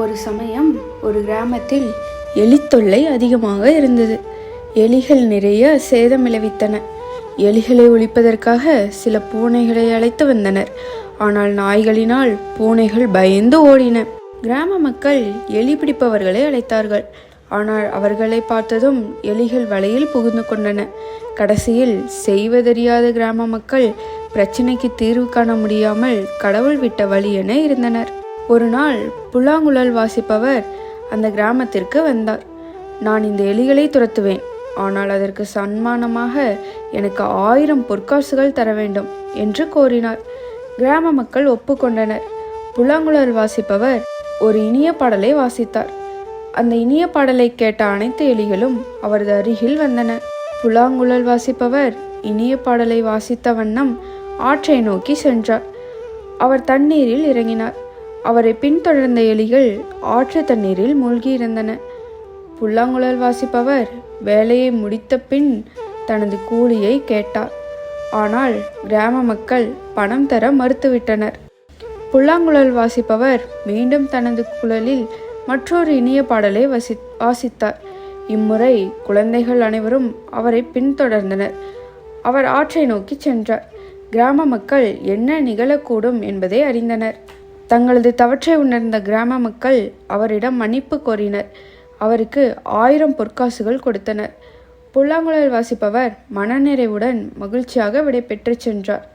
ஒரு சமயம் ஒரு கிராமத்தில் எலித்தொல்லை அதிகமாக இருந்தது. எலிகள் நிறைய சேதம் விளைவித்தன. எலிகளை ஒழிப்பதற்காக சில பூனைகளை அழைத்து வந்தனர். ஆனால் நாய்களினால் பூனைகள் பயந்து ஓடின. கிராம மக்கள் எலி பிடிப்பவர்களை அழைத்தார்கள். ஆனால் அவர்களை பார்த்ததும் எலிகள் வலையில் புகுந்து கொண்டன. கடைசியில் செய்வதறியாத கிராம மக்கள் பிரச்சினைக்கு தீர்வு காண முடியாமல் கடவுள் விட்ட வழி என இருந்தனர். ஒரு நாள் புல்லாங்குழல் வாசிப்பவர் அந்த கிராமத்திற்கு வந்தார். நான் இந்த எலிகளை துரத்துவேன். ஆனால் அதற்கு சன்மானமாக எனக்கு ஆயிரம் பொற்காசுகள் தர வேண்டும் என்று கோரினார். கிராம மக்கள் ஒப்புக்கொண்டனர். புல்லாங்குழல் வாசிப்பவர் ஒரு இனிய பாடலை வாசித்தார். அந்த இனிய பாடலை கேட்ட அனைத்து எலிகளும் அவரது அருகில் வந்தன புலாங்குழல் வாசிப்பவர் இனிய பாடலை வாசித்த வண்ணம் ஆற்றை நோக்கி சென்றார். அவர் தண்ணீரில் இறங்கினார். அவரை பின்தொடர்ந்த எலிகள் ஆற்று தண்ணீரில் மூழ்கியிருந்தன. புல்லாங்குழல் வாசிப்பவர் வேலையை முடித்த பின் தனது கூலியை கேட்டார். ஆனால் கிராம மக்கள் பணம் தர மறுத்துவிட்டனர். புல்லாங்குழல் வாசிப்பவர் மீண்டும் தனது குழலில் மற்றொரு இனிய பாடலை வசி வாசித்தார். இம்முறை குழந்தைகள் அனைவரும் அவரை பின்தொடர்ந்தனர். அவர் ஆற்றை நோக்கி சென்றார். கிராம மக்கள் என்ன நிகழக்கூடும் என்பதை அறிந்தனர். தங்களது தவற்றை உணர்ந்த கிராம மக்கள் அவரிடம் மன்னிப்பு கோரினர். அவருக்கு ஆயிரம் பொற்காசுகள் கொடுத்தனர். புல்லாங்குழல் வாசிப்பவர் மனநிறைவுடன் மகிழ்ச்சியாக விடை பெற்று சென்றார்.